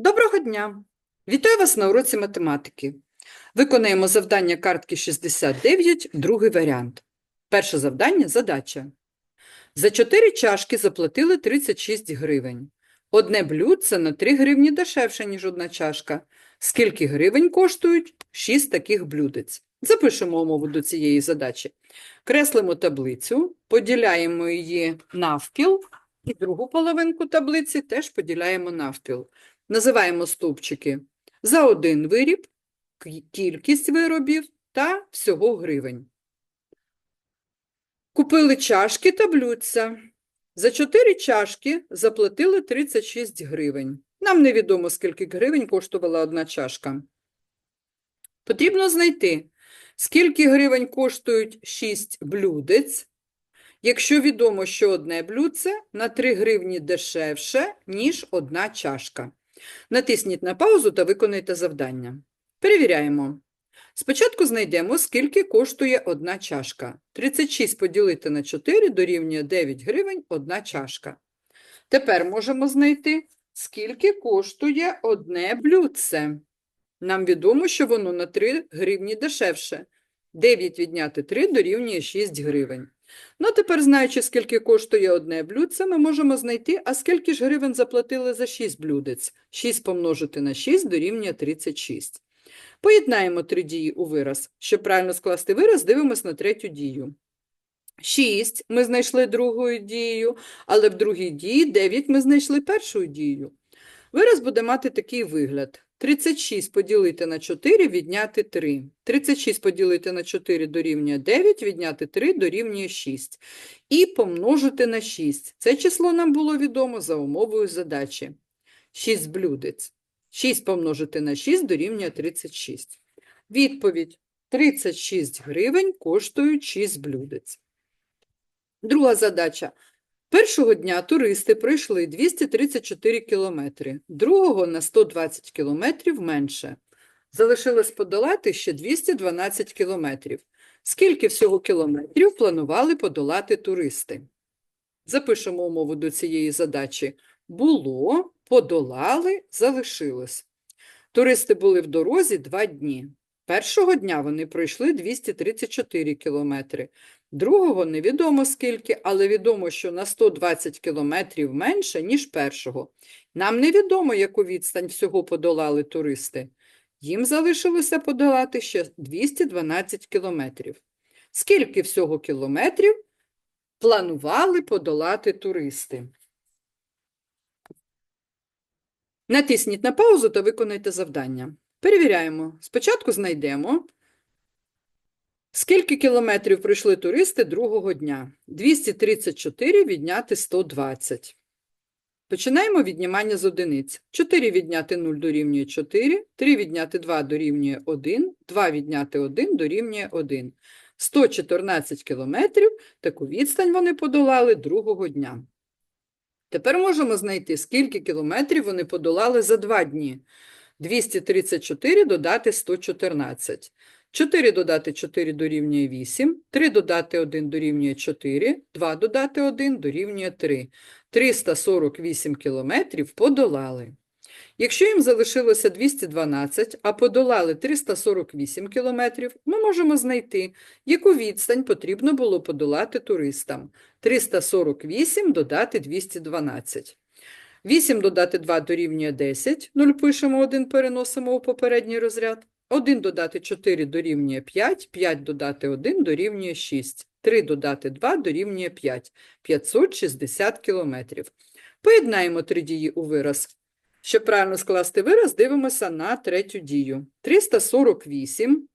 Доброго дня! Вітаю вас на уроці математики. Виконаємо завдання картки 69, другий варіант. Перше завдання – задача. За 4 чашки заплатили 36 гривень. Одне блюдце на 3 гривні дешевше, ніж одна чашка. Скільки гривень коштують 6 таких блюдець? Запишемо умову до цієї задачі. Креслимо таблицю, поділяємо її навпіл, і другу половинку таблиці теж поділяємо навпіл. Називаємо стовпчики за один виріб, кількість виробів та всього гривень. Купили чашки та блюдця. За 4 чашки заплатили 36 гривень. Нам невідомо, скільки гривень коштувала одна чашка. Потрібно знайти, скільки гривень коштують 6 блюдець, якщо відомо, що одне блюдце на 3 гривні дешевше, ніж одна чашка. Натисніть на паузу та виконайте завдання. Перевіряємо. Спочатку знайдемо, скільки коштує одна чашка. 36 поділити на 4 дорівнює 9 гривень одна чашка. Тепер можемо знайти, скільки коштує одне блюдце. Нам відомо, що воно на 3 гривні дешевше. 9 відняти 3 дорівнює 6 гривень. Ну, тепер, знаючи, скільки коштує одне блюдце, ми можемо знайти, а скільки ж гривень заплатили за 6 блюдець. 6 помножити на 6 дорівнює 36. Поєднаємо три дії у вираз. Щоб правильно скласти вираз, дивимось на третю дію. 6 ми знайшли другою дією, але в другій дії 9 ми знайшли першою дією. Вираз буде мати такий вигляд. 36 поділити на 4, відняти 3. 36 поділити на 4 дорівнює 9, відняти 3 дорівнює 6. І помножити на 6. Це число нам було відомо за умовою задачі. 6 блюдець. 6 помножити на 6 дорівнює 36. Відповідь. 36 гривень коштують 6 блюдець. Друга задача. Першого дня туристи пройшли 234 кілометри, другого на 120 кілометрів менше. Залишилось подолати ще 212 кілометрів. Скільки всього кілометрів планували подолати туристи? Запишемо умову до цієї задачі. Було, подолали, залишилось. Туристи були в дорозі два дні. Першого дня вони пройшли 234 кілометри. Другого невідомо скільки, але відомо, що на 120 кілометрів менше, ніж першого. Нам невідомо, яку відстань всього подолали туристи. Їм залишилося подолати ще 212 кілометрів. Скільки всього кілометрів планували подолати туристи? Натисніть на паузу та виконайте завдання. Перевіряємо. Спочатку знайдемо, скільки кілометрів пройшли туристи другого дня. 234 відняти 120. Починаємо віднімання з одиниць. 4 відняти 0 дорівнює 4, 3 відняти 2 дорівнює 1, 2 відняти 1 дорівнює 1. 114 кілометрів, таку відстань вони подолали другого дня. Тепер можемо знайти, скільки кілометрів вони подолали за два дні. 234 додати 114. 4 додати 4 дорівнює 8, 3 додати 1 дорівнює 4, 2 додати 1 дорівнює 3. 348 кілометрів подолали. Якщо їм залишилося 212, а подолали 348 кілометрів, ми можемо знайти, яку відстань потрібно було подолати туристам. 348 додати 212. 8 додати 2 дорівнює 10, 0 пишемо 1, переносимо у попередній розряд. 1 додати 4 дорівнює 5, 5 додати 1 дорівнює 6, 3 додати 2 дорівнює 5, 560 кілометрів. Поєднаємо три дії у вираз. Щоб правильно скласти вираз, дивимося на третю дію. 348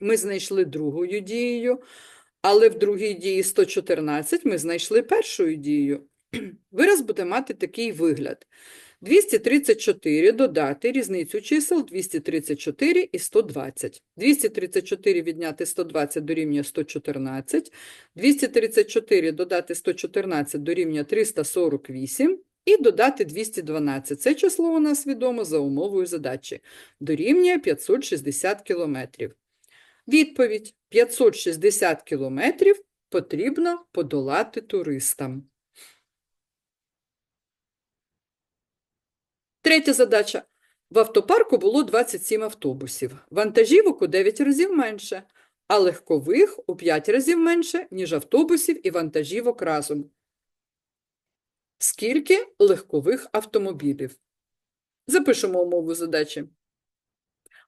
ми знайшли другою дією, але в другій дії 114 ми знайшли першою дією. Вираз буде мати такий вигляд. 234 додати різницю чисел 234 і 120. 234 відняти 120 дорівнює 114. 234 додати 114 дорівнює 348. І додати 212. Це число у нас відомо за умовою задачі. Дорівнює 560 кілометрів. Відповідь. 560 кілометрів потрібно подолати туристам. Третя задача. В автопарку було 27 автобусів, вантажівок у 9 разів менше, а легкових у 5 разів менше, ніж автобусів і вантажівок разом. Скільки легкових автомобілів? Запишемо умову задачі.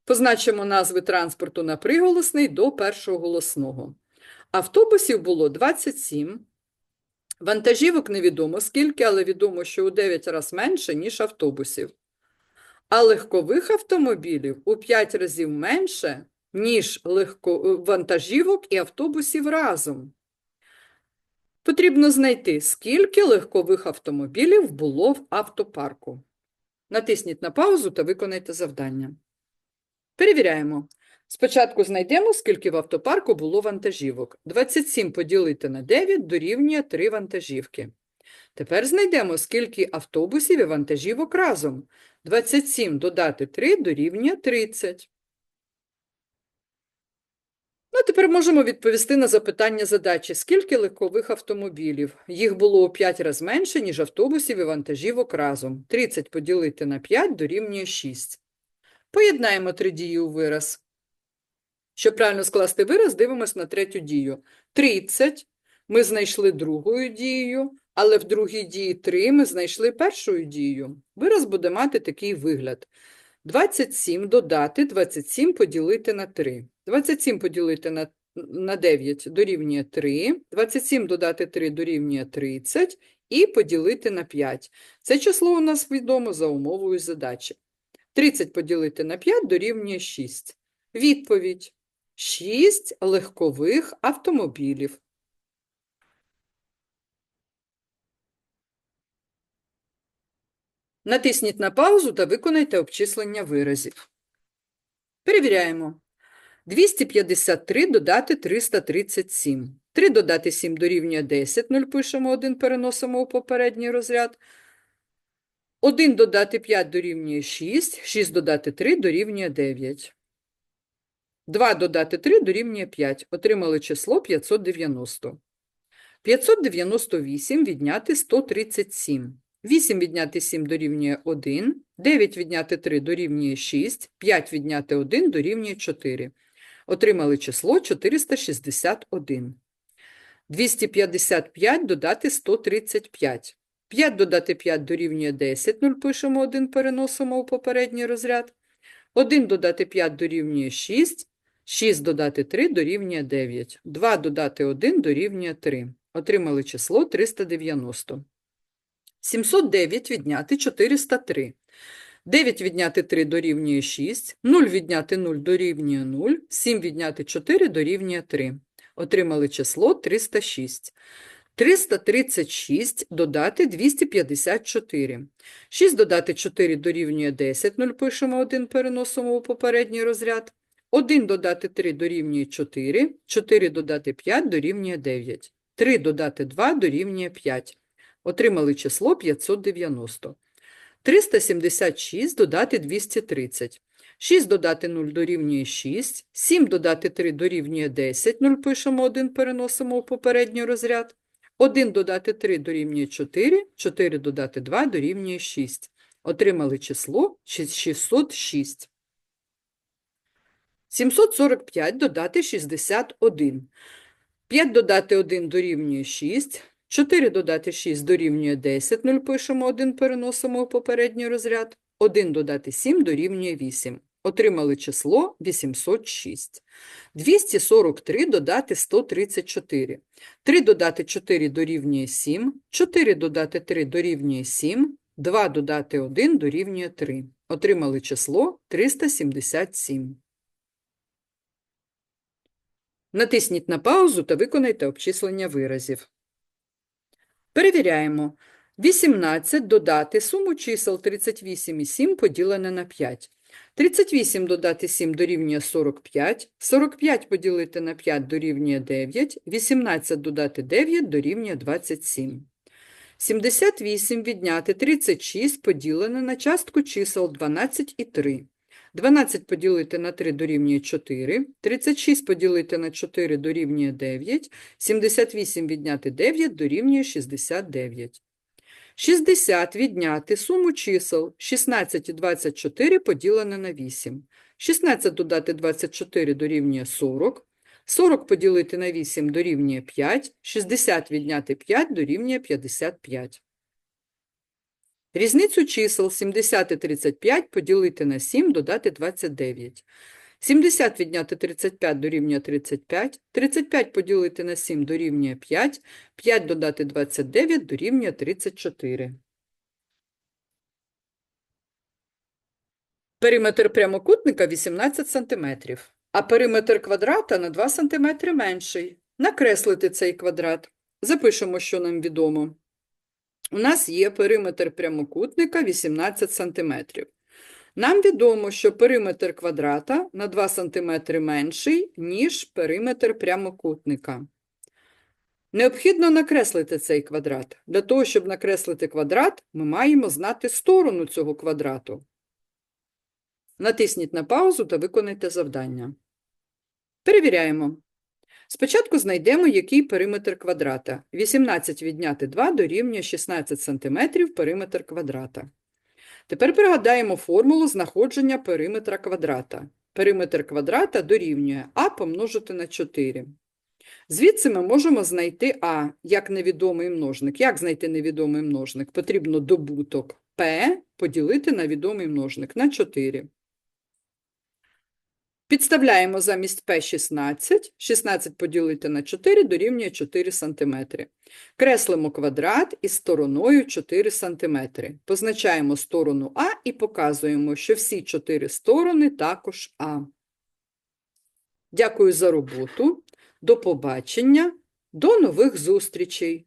Позначимо назви транспорту на приголосний до першого голосного. Автобусів було 27. Вантажівок невідомо скільки, але відомо, що у 9 разів менше, ніж автобусів. А легкових автомобілів у 5 разів менше, ніж легко... вантажівок і автобусів разом. Потрібно знайти, скільки легкових автомобілів було в автопарку. Натисніть на паузу та виконайте завдання. Перевіряємо. Спочатку знайдемо, скільки в автопарку було вантажівок. 27 поділити на 9 дорівнює 3 вантажівки. Тепер знайдемо, скільки автобусів і вантажівок разом. 27 додати 3 дорівнює 30. Ну, тепер можемо відповісти на запитання задачі, скільки легкових автомобілів. Їх було у 5 разів менше, ніж автобусів і вантажівок разом. 30 поділити на 5 дорівнює 6. Поєднаємо три дії у вираз. Щоб правильно скласти вираз, дивимось на третю дію. 30 ми знайшли другою дією, але в другій дії 3 ми знайшли першою дією. Вираз буде мати такий вигляд. 27 додати 27 поділити на 3. 27 поділити на, на 9 дорівнює 3, 27 додати 3 дорівнює 30 і поділити на 5. Це число у нас відомо за умовою задачі. 30 поділити на 5 дорівнює 6. Відповідь. 6 легкових автомобілів. Натисніть на паузу та виконайте обчислення виразів. Перевіряємо. 253 додати 337. 3 додати 7 дорівнює 10, 0 пишемо 1, переносимо у попередній розряд. 1 додати 5 дорівнює 6, 6 додати 3 дорівнює 9. 2 додати 3 дорівнює 5. Отримали число 590. 598 відняти 137. 8 відняти 7 дорівнює 1, 9 відняти 3 дорівнює 6, 5 відняти 1 дорівнює 4. Отримали число 461. 255 додати 135. 5 додати 5 дорівнює 10, 0 пишемо 1, переносимо у попередній розряд. 1 додати 5 дорівнює 6, 6 додати 3 дорівнює 9. 2 додати 1 дорівнює 3. Отримали число 390. 709 відняти 403. 9 відняти 3 дорівнює 6, 0 відняти 0 дорівнює 0, 7 відняти 4 дорівнює 3. Отримали число 306. 336 додати 254. 6 додати 4 дорівнює 10, 0 пишемо 1, переносимо у попередній розряд. 1 додати 3 дорівнює 4, 4 додати 5 дорівнює 9. 3 додати 2 дорівнює 5. Отримали число 590. 376 додати 230. 6 додати 0 дорівнює 6, 7 додати 3 дорівнює 10, 0 пишемо 1, переносимо у попередній розряд. 1 додати 3 дорівнює 4, 4 додати 2 дорівнює 6. Отримали число 606. 745 додати 61. 5 додати 1 дорівнює 6, 4 додати 6 дорівнює 10, 0 пишемо 1, переносимо у попередній розряд. 1 додати 7 дорівнює 8. Отримали число 806. 243 додати 134. 3 додати 4 дорівнює 7, 4 додати 3 дорівнює 7, 2 додати 1 дорівнює 3. Отримали число 377. Натисніть на паузу та виконайте обчислення виразів. Перевіряємо. 18 додати суму чисел 38 і 7 поділене на 5. 38 додати 7 дорівнює 45, 45 поділити на 5 дорівнює 9, 18 додати 9 дорівнює 27. 78 відняти 36 поділене на частку чисел 12 і 3. 12 поділити на 3 дорівнює 4, 36 поділити на 4 дорівнює 9, 78 відняти 9 дорівнює 69. 60 відняти суму чисел 16 і 24 поділене на 8. 16 додати 24 дорівнює 40. 40 поділити на 8 дорівнює 5. 60 відняти 5 дорівнює 55. Різницю чисел 70 і 35 поділити на 7 додати 29. 70 відняти 35 дорівнює 35. 35 поділити на 7 дорівнює 5. 5 додати 29 дорівнює 34. Периметр прямокутника 18 см, а периметр квадрата на 2 см менший. Накреслити цей квадрат. Запишемо, що нам відомо. У нас є периметр прямокутника 18 см. Нам відомо, що периметр квадрата на 2 см менший, ніж периметр прямокутника. Необхідно накреслити цей квадрат. Для того, щоб накреслити квадрат, ми маємо знати сторону цього квадрату. Натисніть на паузу та виконайте завдання. Перевіряємо. Спочатку знайдемо, який периметр квадрата. 18 відняти 2 дорівнює 16 см периметр квадрата. Тепер пригадаємо формулу знаходження периметра квадрата. Периметр квадрата дорівнює а помножити на 4. Звідси ми можемо знайти а як невідомий множник. Як знайти невідомий множник? Потрібно добуток p поділити на відомий множник на 4. Підставляємо замість p 16. 16 поділити на 4 дорівнює 4 см. Креслимо квадрат із стороною 4 см. Позначаємо сторону А і показуємо, що всі 4 сторони також А. Дякую за роботу. До побачення. До нових зустрічей!